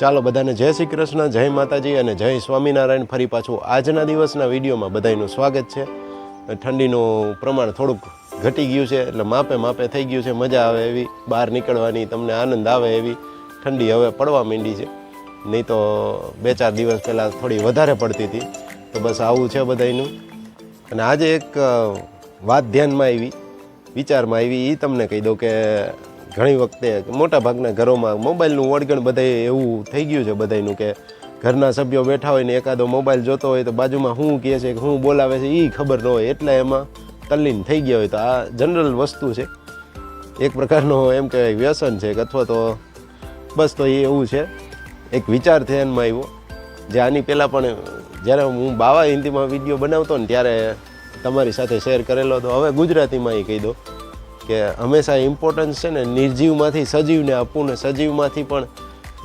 ચાલો બધાને જય શ્રી કૃષ્ણ, જય માતાજી અને જય સ્વામિનારાયણ. ફરી પાછું આજના દિવસના વિડીયોમાં બધાનું સ્વાગત છે. ઠંડીનું પ્રમાણ થોડુંક ઘટી ગયું છે, એટલે માપે માપે થઈ ગયું છે, મજા આવે એવી, બહાર નીકળવાની તમને આનંદ આવે એવી. ઠંડી હવે પડવા માંડી છે. નહીં તો બે ચાર દિવસ પહેલાં થોડી વધારે પડતી હતી. તો બસ આવું છે બધાનું અને આજે એક વાત ધ્યાનમાં આવી, વિચારમાં આવી. એ તમને કહી દઉં કે ઘણી વખતે મોટા ભાગના ઘરોમાં મોબાઈલનું વળગણ બધાય એવું થઈ ગયું છે બધાનું કે ઘરના સભ્યો બેઠા હોય ને એકાદો મોબાઈલ જોતો હોય તો બાજુમાં શું કહે છે કે શું બોલાવે છે એ ખબર ન હોય એટલે એમાં તલ્લીન થઈ ગયા હોય. તો આ જનરલ વસ્તુ છે. એક પ્રકારનો એમ કહેવાય વ્યસન છે અથવા તો બસ તો એ એવું છે. એક વિચાર ધ્યાનમાં આવ્યો. જે આની પહેલાં પણ જ્યારે હું બાવા હિન્દીમાં વીડિયો બનાવતો ને ત્યારે તમારી સાથે શેર કરેલો હતો. હવે ગુજરાતીમાં એ કહી દો કે હંમેશા ઇમ્પોર્ટન્સ છે ને નિર્જીવમાંથી સજીવને આપવું ને સજીવમાંથી પણ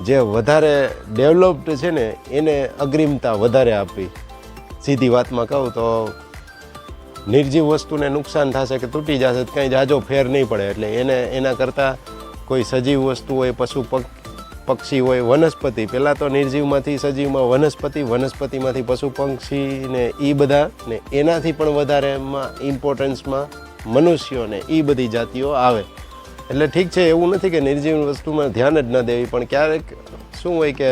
જે વધારે ડેવલપ્ડ છે ને એને અગ્રિમતા વધારે આપવી. સીધી વાતમાં કહું તો નિર્જીવ વસ્તુને નુકસાન થશે કે તૂટી જશે કંઈ જાજો ફેર નહીં પડે. એટલે એને, એના કરતાં કોઈ સજીવ વસ્તુ હોય, પશુ પક- પક્ષી હોય, વનસ્પતિ, પહેલાં તો નિર્જીવમાંથી સજીવમાં વનસ્પતિ, વનસ્પતિમાંથી પશુ પક્ષી ને એ બધા ને એનાથી પણ વધારે એમાં ઇમ્પોર્ટન્સમાં મનુષ્યો ને એ બધી જાતિઓ આવે. એટલે ઠીક છે, એવું નથી કે નિર્જીવ વસ્તુમાં ધ્યાન જ ન દેવી, પણ ક્યારેક શું હોય કે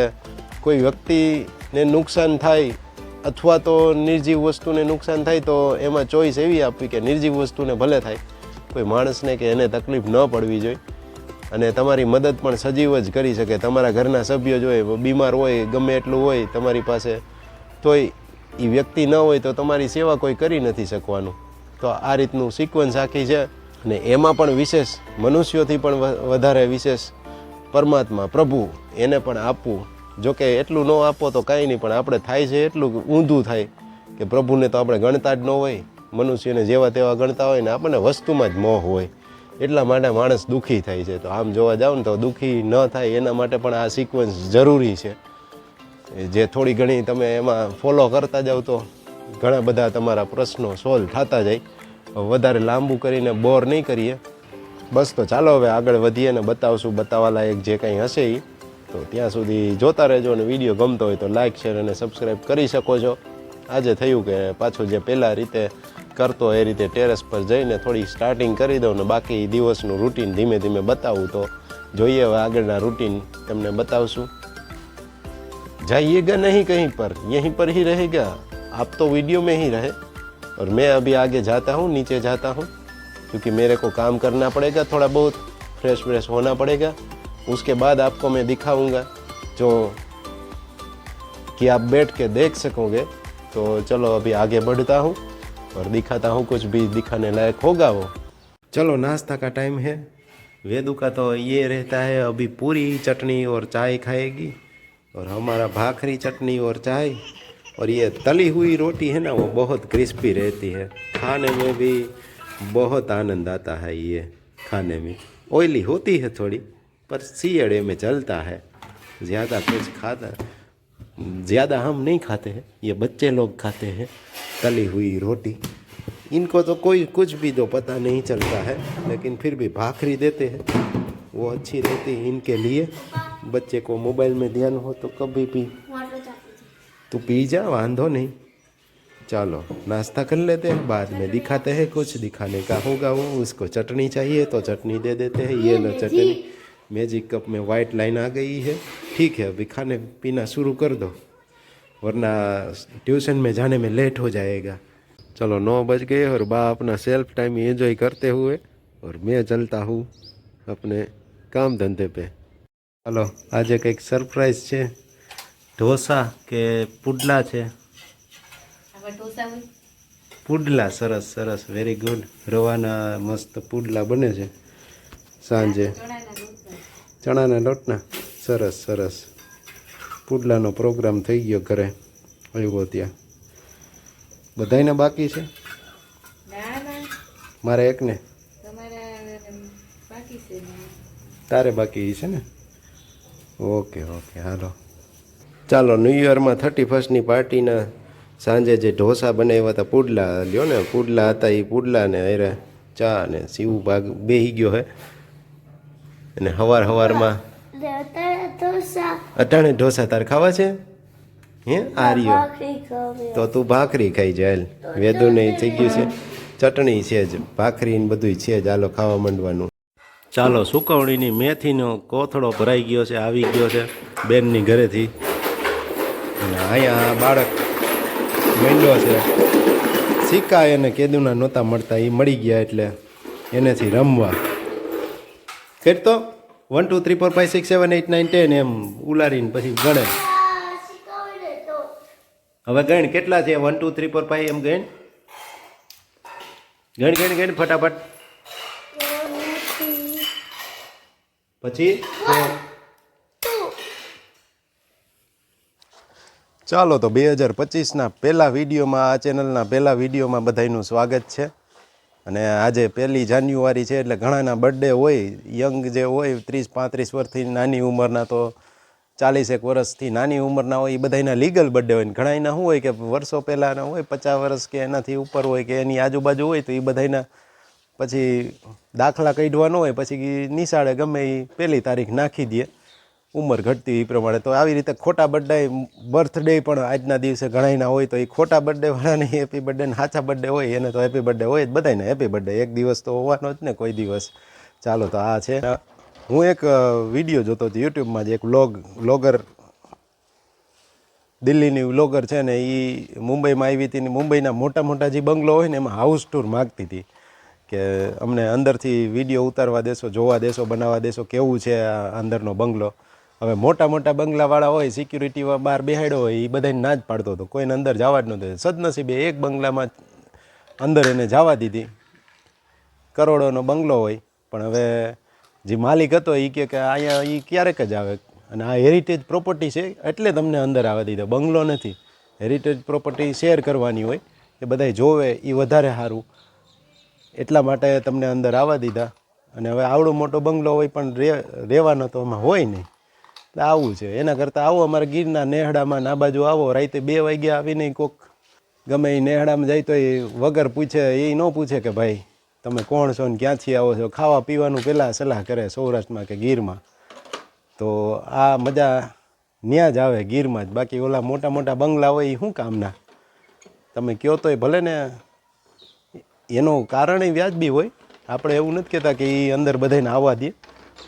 કોઈ વ્યક્તિને નુકસાન થાય અથવા તો નિર્જીવ વસ્તુને નુકસાન થાય, તો એમાં ચોઈસ એવી આપવી કે નિર્જીવ વસ્તુને ભલે થાય, કોઈ માણસને કે એને તકલીફ ન પડવી જોઈએ. અને તમારી મદદ પણ સજીવ જ કરી શકે. તમારા ઘરના સભ્યો જ બીમાર હોય, ગમે એટલું હોય તમારી પાસે, તોય એ વ્યક્તિ ન હોય તો તમારી સેવા કોઈ કરી નથી શકવાનું. તો આ રીતનું સિક્વન્સ આખી છે. અને એમાં પણ વિશેષ, મનુષ્યોથી પણ વધારે વિશેષ પરમાત્મા, પ્રભુ, એને પણ આપવું. જોકે એટલું ન આપો તો કાંઈ નહીં, પણ આપણે થાય છે એટલું ઊંધું થાય કે પ્રભુને તો આપણે ગણતા જ ન હોય. મનુષ્યને જેવા તેવા ગણતા હોય ને આપણને વસ્તુમાં જ મોહ હોય. એટલા માટે માણસ દુઃખી થાય છે. તો આમ જોવા જાવ ને તો દુઃખી ન થાય, એના માટે પણ આ સિક્વન્સ જરૂરી છે. જે થોડી ઘણી તમે એમાં ફોલો કરતા જાઓ તો ઘણા બધા તમારા પ્રશ્નો સોલ્વ થતા જાય. વધારે લાંબુ કરીને બોર નહીં કરીએ. બસ તો ચાલો હવે આગળ વધીએ ને બતાવશું બતાવવા લાયક જે કંઈ હશે એ તો ત્યાં સુધી જોતા રહેજો અને વીડિયો ગમતો હોય તો લાઇક શેર અને સબસ્ક્રાઈબ કરી શકો છો. આજે થયું કે પાછું જે પહેલાં રીતે કરતો એ રીતે ટેરેસ પર જઈને થોડી સ્ટાર્ટિંગ કરી દઉં ને બાકી દિવસનું રૂટીન ધીમે ધીમે બતાવું. તો જોઈએ હવે આગળના રૂટીન તમને બતાવશું. જાઈએગા નહીં કહીં પર અહીં પર હી રહેગા आप तो वीडियो में ही रहे और मैं अभी आगे जाता हूँ, नीचे जाता हूँ, क्योंकि मेरे को काम करना पड़ेगा, थोड़ा बहुत फ्रेश व्रेश होना पड़ेगा। उसके बाद आपको मैं दिखाऊँगा जो कि आप बैठ के देख सकोगे। तो चलो अभी आगे बढ़ता हूँ और दिखाता हूँ, कुछ भी दिखाने लायक होगा वो। चलो, नाश्ता का टाइम है। वेदू का तो ये रहता है, अभी पूरी चटनी और चाय खाएगी और हमारा भाखरी चटनी और चाय। और ये तली हुई रोटी है ना, वो बहुत क्रिस्पी रहती है। खाने में भी बहुत आनंद आता है ये खाने में। ऑयली होती है थोड़ी, पर सीएड़े में चलता है। ज़्यादा कुछ खाता, ज़्यादा हम नहीं खाते हैं, ये बच्चे लोग खाते हैं तली हुई रोटी। इनको तो कोई कुछ भी तो पता नहीं चलता है, लेकिन फिर भी भाखरी देते हैं। वो अच्छी रहती है इनके लिए। बच्चे को मोबाइल में ध्यान हो तो कभी भी तू पी जा बांधो नहीं। चलो नाश्ता कर लेते हैं बाद में दिखाते हैं कुछ दिखाने का होगा वो उसको चटनी चाहिए तो चटनी दे देते हैं ये लो चटनी। मैजिक कप में वाइट लाइन आ गई है। ठीक है अभी खाने पीना शुरू कर दो वरना ट्यूशन में जाने में लेट हो जाएगा। चलो नौ बज गए और बा अपना सेल्फ टाइम एंजॉय करते हुए और मैं चलता हूँ अपने काम धंधे पे। हेलो आज एक सरप्राइज़ है। ઢોસા કે પુડલા છે? પુડલા સરસ સરસ વેરી ગુડ રવાના મસ્ત પુડલા બને છે સાંજે. ચણાના લોટના. સરસ સરસ. પુડલાનો પ્રોગ્રામ થઈ ગયો ઘરે. આવ્યો ત્યાં. બધાને બાકી છે? મારે એકને. તારે બાકી છે ને? ઓકે ઓકે હાલો. ચાલો ન્યૂ યરમાં થર્ટી ફર્સ્ટની પાર્ટીના સાંજે જે ઢોસા બનાવ્યા હતા પુડલા લ્યો ને પુડલા હતા એ પુડલા ને અરે ચા ને સીવું ભાગ બેહી ગયો હે. અને હવાર હવારમાં અટાણે ઢોસા. તાર ખાવા છે? હે આર્યો. તો તું ભાખરી ખાઈ જાય વેદું ને થઈ ગયું છે. ચટણી છે જ. ભાખરી ને બધું છે જ. હાલો ખાવા માંડવાનું. ચાલો સુકવણીની મેથીનો કોથળો ભરાઈ ગયો છે આવી ગયો છે બેનની ઘરેથી. અને અહીંયા બાળક મેંડો છે. સિક્કા એને કેદુના નહોતા મળતા એ મળી ગયા એટલે એનેથી રમવા. કરતો one two three four five six seven eight nine ten એમ ઉલારીને પછી ગણે. હવે ગણ કેટલા છે? One two three four five એમ ગણ. ગણ ગણ ગણ, ફટાફટ. પછી ચાલો તો બે હજાર પચીસના પહેલા વિડીયોમાં, આ ચેનલના પહેલા વિડીયોમાં બધાયનું સ્વાગત છે. અને આજે પહેલી જાન્યુઆરી છે, એટલે ઘણાના બર્થડે હોય યંગ જે હોય, ત્રીસ, પાંત્રીસ વર્ષથી નાની ઉંમરના તો ચાલીસેક વર્ષથી નાની ઉંમરના હોય, એ બધાના લીગલ બર્થડે હોય. ઘણા એના શું હોય કે વર્ષો પહેલાંના હોય, પચાસ વર્ષ કે એનાથી ઉપર હોય કે એની આજુબાજુ હોય, તો એ બધાના પછી દાખલા કાઢવાનો હોય, પછી નિશાળે ગમે એ પહેલી તારીખ નાખી દે. ઉંમર ઘટતી એ પ્રમાણે. તો આવી રીતે ખોટા બર્થડે બર્થડે પણ આજના દિવસે ઘણાયના હોય તો એ ખોટા બર્થડે હેપી બર્થડે ને સાચા બર્થડે હોય, એને તો હેપી બર્થડે હોય જ બધાને હેપી બર્થડે એક દિવસ તો હોવાનો જ ને કોઈ દિવસ. ચાલો તો આ છે. હું એક વીડિયો જોતો હતો યુટ્યુબમાં જે એક વ્લોગ વ્લોગર દિલ્હીની વ્લોગર છે ને એ મુંબઈમાં આવી હતી ને મુંબઈના મોટા મોટા જે બંગલો હોય ને એમાં હાઉસ ટૂર માગતી હતી કે અમને અંદરથી વીડિયો ઉતારવા દેશો, જોવા દેશો, બનાવવા દેશો, કેવું છે આ અંદરનો બંગલો? હવે મોટા મોટા બંગલાવાળા હોય સિક્યુરિટી બહાર બેહાડ્યો હોય એ બધાને ના જ પાડતો હતો. કોઈને અંદર જવા જ નહોતો સદનસીબે એક બંગલામાં અંદર એને જવા દીધી. કરોડોનો બંગલો હોય. પણ હવે જે માલિક હતો એ કહે કે અહીંયા એ ક્યારેક જ આવે. અને આ હેરિટેજ પ્રોપર્ટી છે, એટલે તમને અંદર આવવા દીધો. બંગલો નથી. હેરિટેજ પ્રોપર્ટી શેર કરવાની હોય. એ બધાય જોવે એ વધારે સારું. એટલા માટે તમને અંદર આવવા દીધા. અને હવે આવડો મોટો બંગલો હોય પણ રે, રહેવાનો તો એમાં હોય નહીં. આવું છે. એના કરતાં આવો અમારે ગીરના નેહડામાં ના બાજુ આવો. રાતે બે વાગ્યા આવીને કોક ગમે એ નેહડામાં જાય તો એ વગર પૂછે એ ન પૂછે કે ભાઈ, તમે કોણ છો ને ક્યાંથી આવો છો? ખાવા પીવાનું પહેલાં સલાહ કરે સૌરાષ્ટ્રમાં કે ગીરમાં. તો આ મજા ન્યા જ આવે ગીરમાં જ. બાકી ઓલા મોટા મોટા બંગલા હોય એ શું કામના? તમે કહો તોય ભલે ને એનું કારણ એ વ્યાજબી હોય. આપણે એવું નથી કહેતા કે એ અંદર બધાને આવવા દે.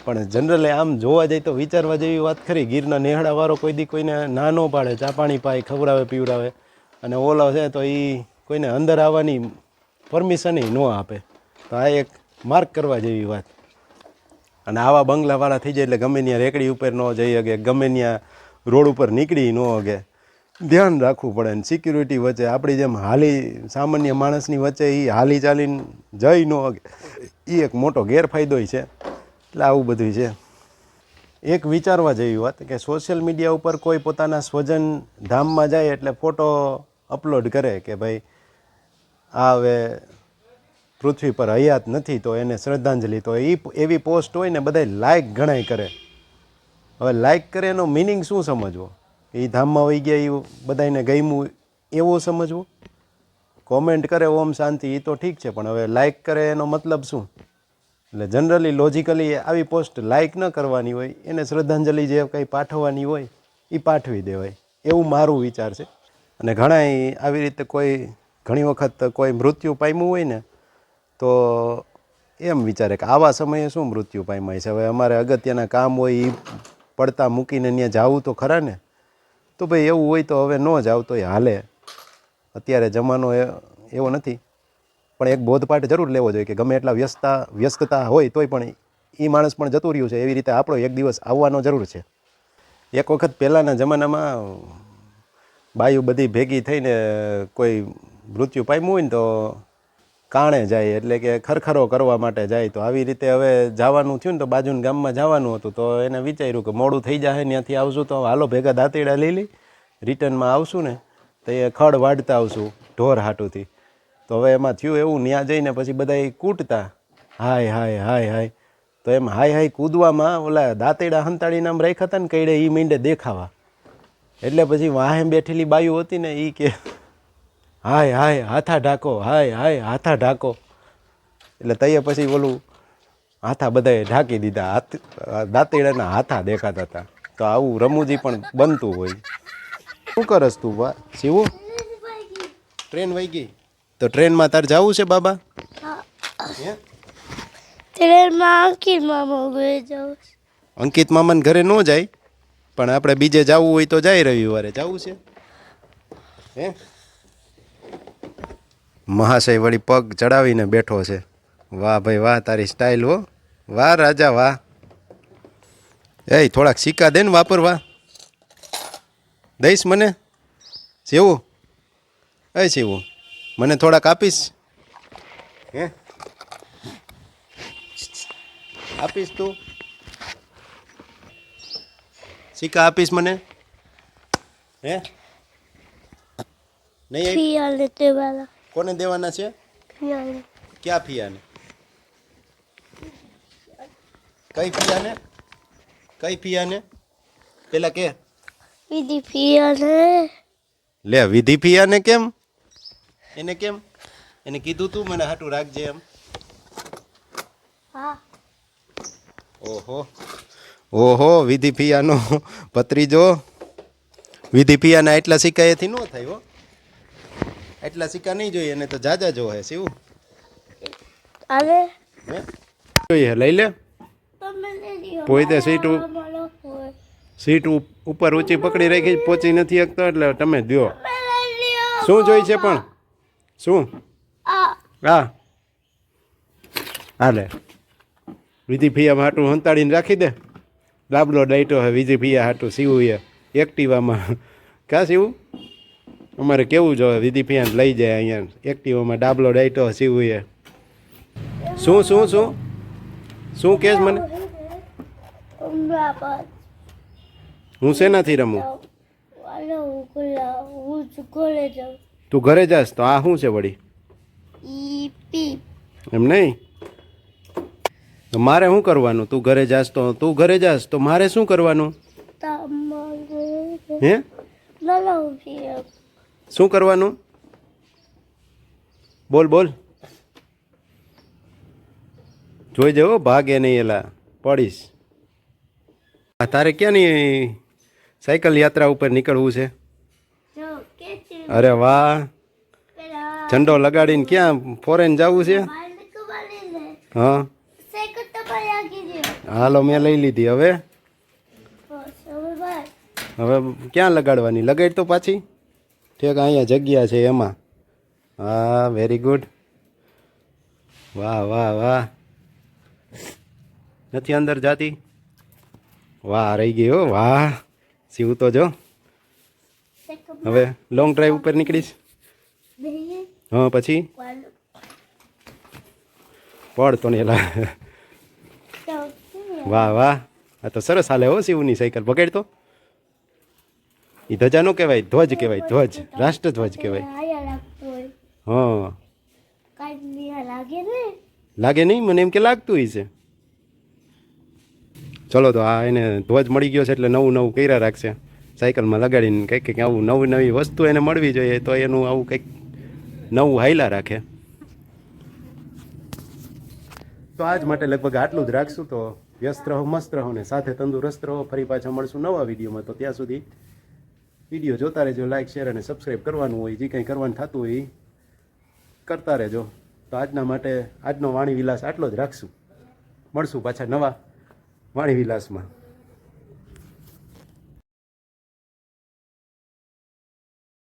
પણ જનરલી આમ જોવા જાય તો વિચારવા જેવી વાત ખરી. ગીરના નેહડાવાળો કોઈ દી કોઈને ના ન પાડે. ચા પાણી પાય, ખવડાવે, પીવડાવે. અને ઓલો છે તો એ કોઈને અંદર આવવાની પરમિશન ન આપે. તો આ એક માર્ક કરવા જેવી વાત. અને આવા બંગલાવાળા થઈ જાય એટલે ગમે ત્યાં રેકડી ઉપર ન જઈ શકે ગમે ત્યાં રોડ ઉપર નીકળી ન શકે ધ્યાન રાખવું પડે. ને સિક્યુરિટી વચ્ચે આપણી જેમ હાલી, સામાન્ય માણસની વચ્ચે એ હાલી ચાલીને જઈ ન શકે એ એક મોટો ગેરફાયદોય છે. એટલે આવું બધું છે. એક વિચારવા જેવી વાત કે સોશિયલ મીડિયા ઉપર કોઈ પોતાના સ્વજન ધામમાં જાય એટલે ફોટો અપલોડ કરે કે ભાઈ, આ હવે પૃથ્વી પર હયાત નથી તો એને શ્રદ્ધાંજલિ, તો એ એવી પોસ્ટ હોય ને બધા લાઇક ગણાય કરે. હવે લાઇક કરે એનો મિનિંગ શું સમજવો? એ ધામમાં વહી ગયા એ બધાને ગમ્યું એવો સમજવો? કોમેન્ટ કરે ઓમ શાંતિ એ તો ઠીક છે, પણ હવે લાઇક કરે એનો મતલબ શું? એટલે જનરલી લોજિકલી આવી પોસ્ટ લાઈક ન કરવાની હોય, એને શ્રદ્ધાંજલિ જે કંઈ પાઠવવાની હોય એ પાઠવી દેવાય. એવું મારું વિચાર છે. અને ઘણાય આવી રીતે કોઈ, ઘણી વખત કોઈ મૃત્યુ પામ્યું હોય ને, તો એમ વિચારે કે આવા સમયે શું મૃત્યુ પામ્યા છે? હવે અમારે અગત્યના કામ હોય એ પડતા મૂકીને ત્યાં જાવું તો ખરા ને? તો ભાઈ એવું હોય તો હવે ન જાવ તો હાલે. અત્યારે જમાનો એ- એવો નથી. પણ એક બોધપાઠ જરૂર લેવો જોઈએ કે ગમે એટલા વ્યસ્તતા વ્યસ્તતા હોય તોય પણ એ માણસ પણ જતું રહ્યું છે. એવી રીતે આપણો એક દિવસ આવવાનો જરૂર છે. એક વખત પહેલાંના જમાનામાં બાયું બધી ભેગી થઈને કોઈ મૃત્યુ પામ્યું હોય ને તો કાણે જાય એટલે કે ખરખરો કરવા માટે જાય. તો આવી રીતે હવે જવાનું થયું ને તો બાજુના ગામમાં જવાનું હતું. તો એને વિચાર્યું કે મોડું થઈ જાય ત્યાંથી આવશું તો હાલો ભેગા દાંતીડા લઈ લઈ. રિટર્નમાં આવશું ને તો એ ખડ વાઢતા આવશું ઢોર હાટુથી. તો હવે એમાં થયું એવું ત્યાં જઈને પછી બધા કૂટતા. હાય હાય હાય હાય. તો એમ હાય હાય કૂદવામાં ઓલા દાંતેડા હંતાડીને આમ રાખ્યા હતા ને કઈડે એ મીંડે દેખાવા. એટલે પછી વાહે બેઠેલી બાયું હતી ને એ કે હાય હાય હાથા ઢાકો હાય હાય હાથા ઢાકો. એટલે તઈએ પછી ઓલું હાથા બધાએ ઢાંકી દીધા હાથ દાંતેડાના હાથા દેખાતા હતા તો આવું રમૂજી પણ બનતું હોય. શું કરસ તું વા શિવું ટ્રેન વહી ગઈ તો ટ્રેનમાં તાર જવું છે બાબા? હે. ટ્રેનમાં અંકિત મામા ઘરે જવું છે. અંકિત મામાને ઘરે ન જાય પણ આપણે બીજે જવું હોય તો જાય રવિવારે. જવું છે? હે? મહાશય વળી પગ ચડાવીને બેઠો છે. વાહ ભાઈ વાહ તારી સ્ટાઇલ હો. વાહ રાજા વાહ. એ થોડાક સિક્કા દે ને વાપરવા. દઈશ મને. શિવું એ શિવું મને થોડાક આપીશ? હે? આપીશ તું? સિક્કા આપીશ મને? હે? નહીં કોને દેવાના છે? ક્યાં ફિયાને? કઈ ફિયાને? કઈ ફિયાને? પેલા કે. વિધિ ફિયાને લે વિધિ ફિયાને કેમ? એને કેમ? એને કીધું તું મને હાટું રાખજે એમ. હા. ઓહો. ઓહો વિધિ ફિયાનો ભત્રીજો. વિધિ ફિયાના એટલા સિક્કા એથી ન થાય હો. એટલા સિક્કા નહીં જોઈએ એને તો જાજા જોવે શિવ અરે. જોઈએ લઈ લે. લ્યો. સીટ સીટ ઉપર ઊંચી પકડી રાખી પહોંચી નથી શકતો એટલે તમે લ્યો. શું જોઈ છે પણ? શું? હા હાલે. વિધિ ફિયામાં હાટું હંતાડીને રાખી દે. લાબલો ડાયટો હે વિધિ ફિયા હાટું સીવું એ એક્ટિવામાં. ક્યાં સીવું? અમારે કેવું જોઈએ વિધિ ફિયાને લઈ જાય અહીંયા. એક્ટિવામાં ડાબલો ડાયટો સીવું એ શું શું શું? શું કેસ મને? હું શેનાથી રમું? હું ચૂકોલે જાઉં તું ઘરે જાસ તો આ શું છે વળી? એમ નહીં? મારે શું કરવાનું? તું ઘરે જાસ તો તું ઘરે જાસ તો મારે શું કરવાનું? હે? શું કરવાનું? બોલ બોલ. જોઈ જવો ભાગે નહીં એલા. પડીશ. તારે ક્યાંની સાયકલ યાત્રા ઉપર નીકળવું છે? અરે વાહ. ઝંડો લગાડીને ક્યાં ફોરેન જવું છે? હા. હાલો, મેં લઈ લીધી હવે. હવે ક્યાં લગાડવાની? લગાડ તો પાછી. ઠેક, અહીંયા જગ્યા છે એમાં. હા વેરી ગુડ વાહ વાહ વાહ. નથી અંદર જાતી? વાહ, રહી ગઈ હો, વાહ. સીવું તો જો. હવે લોંગ ડ્રાઈવ ઉપર નીકળીશ? હા પછી? વાલો. પડ તો ને એલા વાહ વાહ. આ તો સરસ હાલે હો શિવની સાયકલ. પકડ તો એ ધજા નો કહેવાય ધ્વજ કહેવાય ધ્વજ. રાષ્ટ્રધ્વજ કહેવાય. આયા હા. લાગે લાગે નહીં? મને એમ કે લાગતું હોય છે. ચલો તો આ એને ધ્વજ મળી ગયો છે એટલે નવું નવું કર્યા રાખશે. સાયકલમાં લગાડીને કંઈક કંઈક આવું નવી નવી વસ્તુ એને મળવી જોઈએ તો એનું આવું કંઈક નવું હાયલા રાખે. તો આજ માટે લગભગ આટલું જ રાખશું તો વ્યસ્ત રહો, મસ્ત રહો ને સાથે તંદુરસ્ત રહો. ફરી પાછા મળશું નવા વિડીયોમાં. તો ત્યાં સુધી વીડિયો જોતા રહેજો લાઇક શેર અને સબસ્ક્રાઈબ કરવાનું હોય, જે કંઈ કરવાનું થતું હોય કરતા રહેજો. તો આજના માટે આજનો વાણી વિલાસ આટલો જ રાખશું. મળશું પાછા નવા વાણી વિલાસમાં.